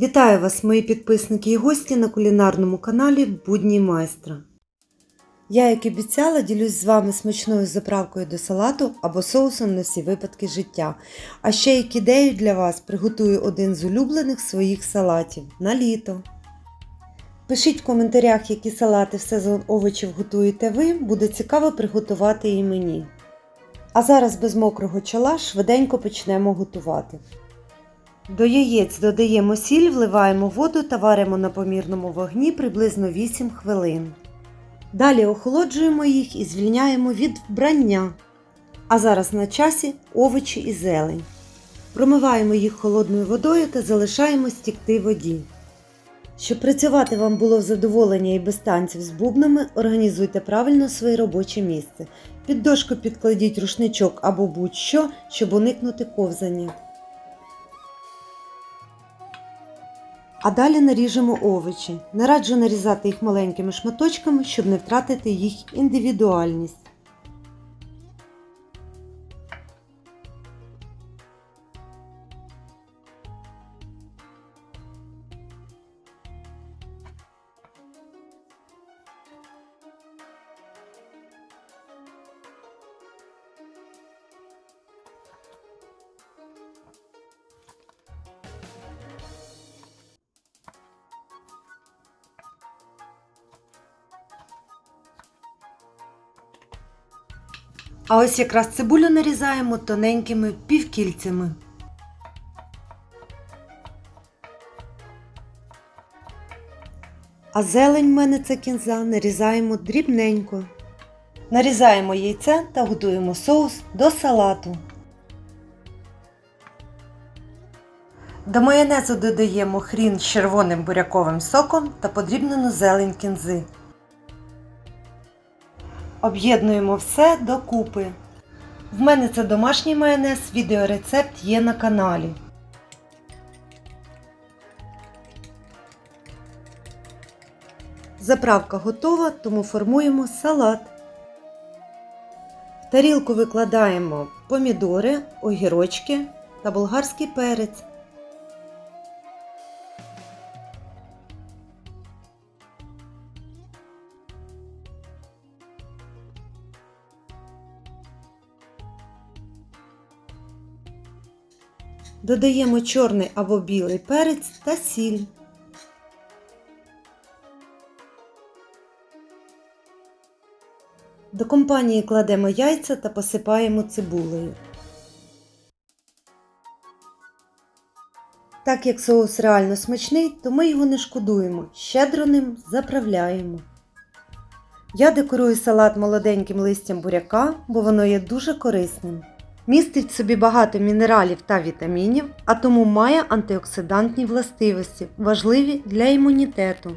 Вітаю вас, мої підписники і гості на кулінарному каналі Будні майстра. Я, як і обіцяла, ділюсь з вами смачною заправкою до салату або соусом на всі випадки життя. А ще як ідею для вас приготую один з улюблених своїх салатів на літо. Пишіть в коментарях, які салати в сезон овочів готуєте ви, буде цікаво приготувати і мені. А зараз без мокрого чола швиденько почнемо готувати. До яєць додаємо сіль, вливаємо воду та варимо на помірному вогні приблизно 8 хвилин. Далі охолоджуємо їх і звільняємо від вбрання. А зараз на часі овочі і зелень. Промиваємо їх холодною водою та залишаємо стікти воді. Щоб працювати вам було в задоволення і без танців з бубнами, організуйте правильно своє робоче місце. Під дошку підкладіть рушничок або будь-що, щоб уникнути ковзання. А далі наріжемо овочі. Не раджу нарізати їх маленькими шматочками, щоб не втратити їх індивідуальність. А ось якраз цибулю нарізаємо тоненькими півкільцями. А зелень в мене це кінза нарізаємо дрібненько. Нарізаємо яйце та готуємо соус до салату. До майонезу додаємо хрін з червоним буряковим соком та подрібнену зелень кінзи. Об'єднуємо все докупи. В мене це домашній майонез, відеорецепт є на каналі. Заправка готова, тому формуємо салат. В тарілку викладаємо помідори, огірочки та болгарський перець. Додаємо чорний або білий перець та сіль. До компанії кладемо яйця та посипаємо цибулею. Так як соус реально смачний, то ми його не шкодуємо, щедро ним заправляємо. Я декорую салат молоденьким листям буряка, бо воно є дуже корисним. Містить в собі багато мінералів та вітамінів, а тому має антиоксидантні властивості, важливі для імунітету.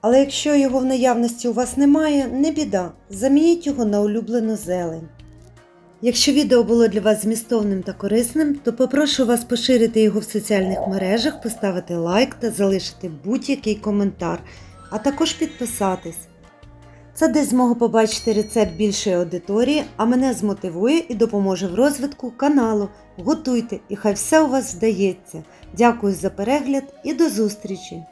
Але якщо його в наявності у вас немає, не біда, замініть його на улюблену зелень. Якщо відео було для вас змістовним та корисним, то попрошу вас поширити його в соціальних мережах, поставити лайк та залишити будь-який коментар, а також підписатись. Це десь змогу побачити рецепт більшої аудиторії, а мене змотивує і допоможе в розвитку каналу. Готуйте і хай все у вас вдається. Дякую за перегляд і до зустрічі!